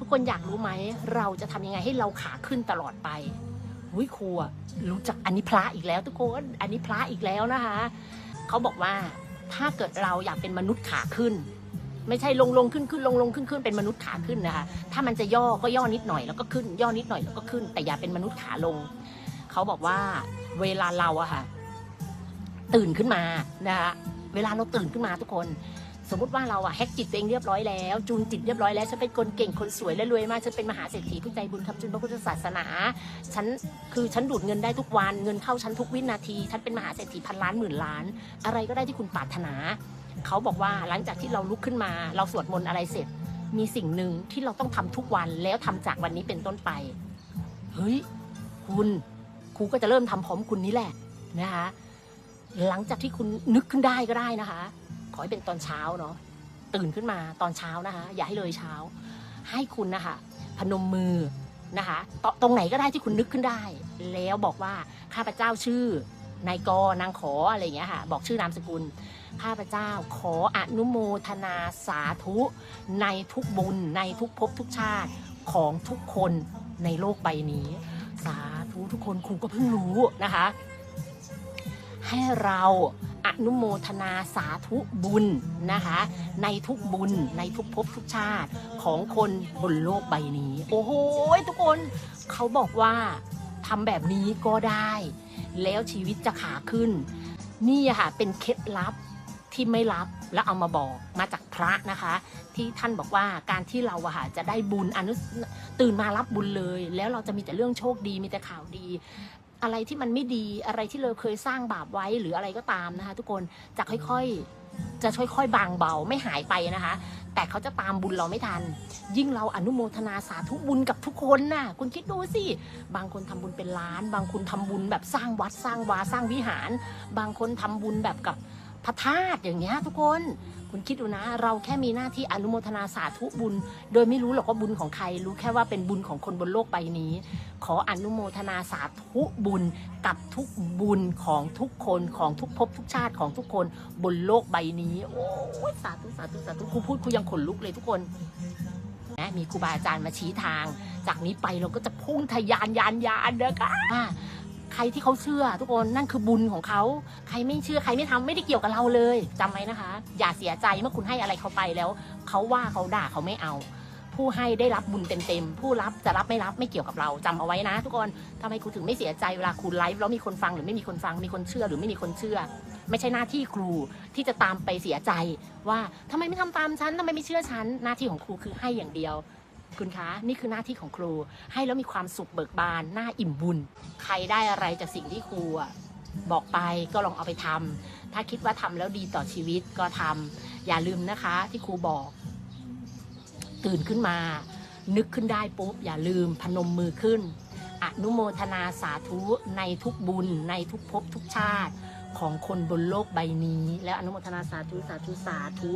ทุกคนอยากรู้ไหม เราจะทำยังไงให้เราขาขึ้นตลอดไปหุยครูอะรู้จักอันนี้พระอีกแล้ว ทุกคน อันนี้พระอีกแล้วนะคะ เขาบอกว่าถ้าเกิดเราอยากเป็นมนุษย์ขาขึ้น ไม่ใช่ลงลงขึ้นขึ้นลงลงขึ้นขึ้นเป็นมนุษย์ขาขึ้นนะคะ ถ้ามันจะย่อก็ย่อนิดหน่อยแล้วก็ขึ้น ย่อนิดหน่อยแล้วก็ขึ้น แต่อย่าเป็นมนุษย์ขาลง เขาบอกว่าเวลาเราอะค่ะ ตื่นขึ้นมานะคะเวลาเราตื่นขึ้นมาทุกคน สมมติว่าเราอะแฮกจิตตัวเองเรียบร้อยแล้ว จูนจิตเรียบร้อยแล้วฉันเป็นคนเก่งคนสวยและรวยมากฉันเป็นมหาเศรษฐีผู้ใจบุญทำจุนพระพุทธศาสนาฉันคือฉันดูดเงินได้ทุกวันเงินเข้าฉันทุกวินาทีฉันเป็นมหาเศรษฐีพันล้านหมื่นล้าน อะไรก็ได้ที่คุณปรารถนา เขาบอกว่าหลังจากที่เราลุกขึ้นมา เราสวดมนต์อะไรเสร็จ มีสิ่งหนึ่งที่เราต้องทำทุกวันแล้วทำจากวันนี้เป็นต้นไปเฮ้ยคุณครูก็จะเริ่มทำพร้อมคุณนี่แหละนะคะหลังจากที่คุณนึกขึ้นได้ก็ได้นะคะ ขอให้เป็นตอนเช้าเนาะตื่นขึ้นมาตอนเช้านะคะ อย่าให้เลยเช้า ให้คุณนะคะพนมมือนะคะตตรงไหนก็ได้ที่คุณนึกขึ้นได้ แล้วบอกว่าข้าพเจ้าชื่อนายกนางขออะไรอย่างเงี้ยค่ะ บอกชื่อนามสกุล ข้าพเจ้าขออนุโมทนาสาธุในทุกบุญในทุกภพทุกชาติของทุกคนในโลกใบนี้ สาธุทุกคนครูก็เพิ่งรู้นะคะ ให้เรา อนุโมทนาสาธุบุญนะคะ ในทุกบุญในทุกภพทุกชาติของคนบนโลกใบนี้ โอ้โหทุกคนเขาบอกว่าทำแบบนี้ก็ได้ แล้วชีวิตจะขาขึ้น นี่ค่ะเป็นเคล็ดลับที่ไม่ลับแล้วเอามาบอกมาจากพระนะคะ ที่ท่านบอกว่าการที่เราอะค่ะจะได้บุญอนุตื่นมารับบุญเลย แล้วเราจะมีแต่เรื่องโชคดีมีแต่ข่าวดี อะไรที่มันไม่ดีอะไรที่เราเคยสร้างบาปไว้หรืออะไรก็ตามนะคะ ทุกคนจะค่อยๆจะค่อยๆบางเบาไม่หายไปนะคะ แต่เขาจะตามบุญเราไม่ทัน ยิ่งเราอนุโมทนาสาธุบุญกับทุกคนน่ะ คุณคิดดูสิ บางคนทำบุญเป็นล้าน บางคนทำบุญแบบสร้างวัดสร้างวาสร้างวิหาร บางคนทำบุญแบบกับ พระธาตุอย่างเงี้ยทุกคนคุณคิดดูนะ เราแค่มีหน้าที่อนุโมทนาสาธุบุญ โดยไม่รู้หรอกว่าบุญของใคร รู้แค่ว่าเป็นบุญของคนบนโลกใบนี้ ขออนุโมทนาสาธุบุญกับทุกบุญของทุกคนของทุกภพทุกชาติของทุกคนบนโลกใบนี้โอ้สาธุสาธุสาธุครูพูดครูยังขนลุกเลยทุกคนนะมีครูบาอาจารย์มาชี้ทาง จากนี้ไปเราก็จะพุ่งทะยานยานยานนะคะอ่า ใครที่เขาเชื่อทุกคนนั่นคือบุญของเขา ใครไม่เชื่อใครไม่ทำไม่ได้เกี่ยวกับเราเลยจำไว้นะคะ อย่าเสียใจเมื่อคุณให้อะไรเขาไปแล้วเขาว่าเขาด่าเขาไม่เอา ผู้ให้ได้รับบุญเต็มๆผู้รับจะรับไม่รับไม่เกี่ยวกับเราจำเอาไว้นะ ทุกคนทำไมครูถึงไม่เสียใจเวลาครูไลฟ์แล้วมีคนฟังหรือไม่มีคนฟังมีคนเชื่อหรือไม่มีคนเชื่อ ไม่ใช่หน้าที่ครูที่จะตามไปเสียใจว่าทำไมไม่ทำตามฉันทำไมไม่เชื่อฉันหน้าที่ของครูคือให้อย่างเดียว คุณคะนี่คือหน้าที่ของครู ให้แล้วมีความสุขเบิกบานหน้าอิ่มบุญ ใครได้อะไรจากสิ่งที่ครูบอกไปก็ลองเอาไปทำถ้าคิดว่าทำแล้วดีต่อชีวิตก็ทำอย่าลืมนะคะ ที่ครูบอก ตื่นขึ้นมา นึกขึ้นได้ปุ๊บ อย่าลืมพนมมือขึ้นอนุโมทนาสาธุในทุกบุญ ในทุกภพทุกชาติของคนบนโลกใบนี้ แล้วอนุโมทนาสาธุสาธุสาธุ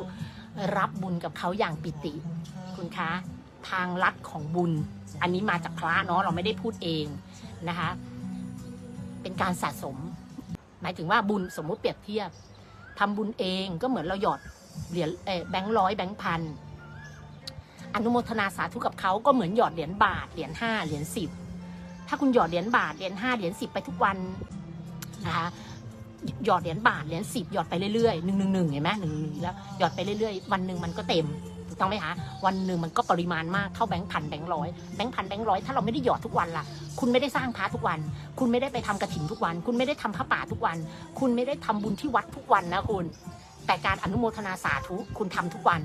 รับบุญกับเขาอย่างปิติ คุณคะ ทางลัดของบุญ อันนี้มาจากพระเนาะเราไม่ได้พูดเองนะคะ เป็นการสะสม หมายถึงว่าบุญสมมุติเปรียบเทียบทำบุญเองก็เหมือนเราหยอดเหรียญเอ่อแบงค์ร้อยแบงค์พันอนุโมทนาสาธุกับเขาก็เหมือนหยอดเหรียญบาทเหรียญห้าเหรียญสิบถ้าคุณหยอดเหรียญบาทเหรียญห้าเหรียญสิบไปทุกวันนะคะหยอดเหรียญบาทเหรียญสิบหยอดไปเรื่อยๆหนึ่งหนึ่งหนึ่งเห็นไหมหนึ่งหนึ่งแล้วหยอดไปเรื่อยๆ วันหนึ่งมันก็เต็ม ถูกต้องไหมคะวันหนึ่งมันก็ปริมาณมากเท่าแบงค์พันแบงค์ร้อยแบงค์พันแบงค์ร้อยถ้าเราไม่ได้หยอดทุกวันล่ะ คุณไม่ได้สร้างพระทุกวัน คุณไม่ได้ไปทำกระถิ่นทุกวัน คุณไม่ได้ทำพระป่าทุกวัน คุณไม่ได้ทำบุญที่วัดทุกวันนะคุณ แต่การอนุโมทนาสาธุคุณทำทุกวัน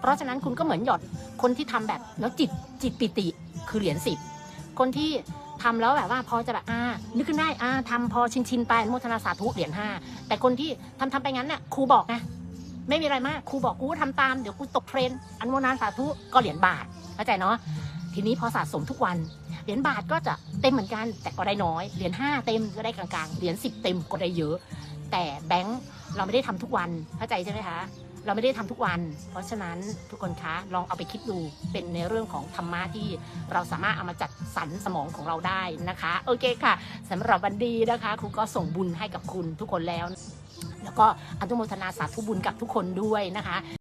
เพราะฉะนั้นคุณก็เหมือนหยอดคนที่ทำแบบแล้วจิตจิตปิติคือเหรียญสิบคนที่ทำแล้วแบบว่าพอจะแบบอ่านึกขึ้นได้อ่าทำพอชินชินไปอนุโมทนาสาธุเหรียญห้าแต่คนที่ทำทำไปงั้นน่ะครูบอกนะ ไม่มีอะไรมากครูบอกกูก็ทำตามเดี๋ยวกูตกเทรนด์อนุโมทนาสาธุก็เหรียญบาทเข้าใจเนาะทีนี้พอสะสมทุกวันเหรียญบาทก็จะเต็มเหมือนกันแต่ก็ได้น้อยเหรียญห้าเต็มก็ได้กลางๆเหรียญสิบเต็มก็ได้เยอะ แต่แบงค์เราไม่ได้ทำทุกวันเข้าใจใช่ไหมคะ เราไม่ได้ทำทุกวัน เพราะฉะนั้นทุกคนคะลองเอาไปคิดดูเป็นในเรื่องของธรรมะที่เราสามารถเอามาจัดสรรสมองของเราได้นะคะ โอเคค่ะสำหรับวันดีนะคะครูก็ส่งบุญให้กับคุณทุกคนแล้ว แล้วก็อนุโมทนาสาธุบุญกับทุกคนด้วยนะคะ